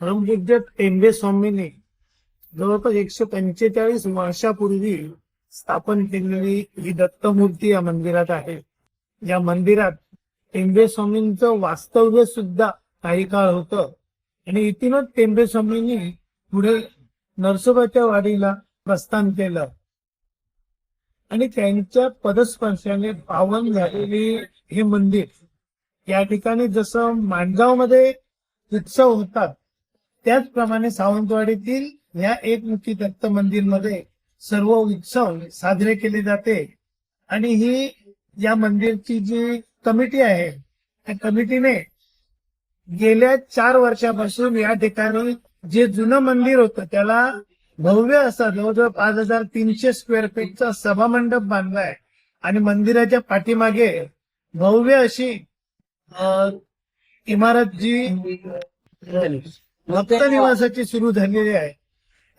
परमपूज्य टेंबे स्वामींनी जवळपास एकशे पंचेचाळीस वर्षापूर्वी स्थापन केलेली ही दत्तमूर्ती या मंदिरात आहे. या मंदिरात टेंबे स्वामींचं वास्तव्य सुद्धा काही काळ होतं. आणि इथूनच टेंबे स्वामींनी पुढे नरसोबाच्या वाडीला प्रस्थान केलं. आणि त्यांच्या पदस्पर्शाने पावन झालेली हे मंदिर या ठिकाणी जसं माणगावमध्ये उत्सव होतात त्याचप्रमाणे सावंतवाडीतील या एकमुखी दत्त मंदिरमध्ये सर्व उत्सव साजरे केले जाते. आणि ही या मंदिरची जी कमिटी आहे त्या कमिटीने गेल्या चार वर्षापासून या ठिकाणी जे जुनं मंदिर होतं त्याला भव्य असा जवळजवळ पाच हजार तीनशे स्क्वेअर फीटचा सभामंडप बांधलाय आणि मंदिराच्या पाठीमागे भव्य अशी इमारत जी भक्त निवासाची सुरू झालेली आहे.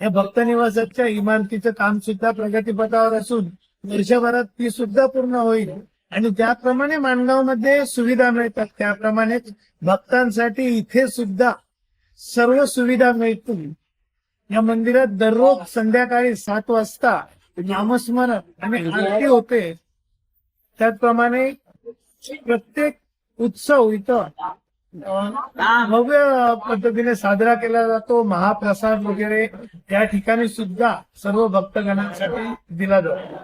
या भक्त निवासाच्या इमारतीचं काम सुद्धा प्रगतीपथावर असून वर्षभरात ती सुद्धा पूर्ण होईल. आणि ज्याप्रमाणे माणगावमध्ये सुविधा मिळतात. त्याप्रमाणेच भक्तांसाठी इथे सुद्धा सर्व सुविधा मिळतील. या मंदिरात दररोज संध्याकाळी सात वाजता नामस्मरण आणि आरती होते. त्याचप्रमाणे प्रत्येक उत्सव इथं भव्य पद्धतीने साजरा केला जातो. महाप्रसाद वगैरे त्या ठिकाणी सुद्धा सर्व भक्तगणांसाठी दिला जातो.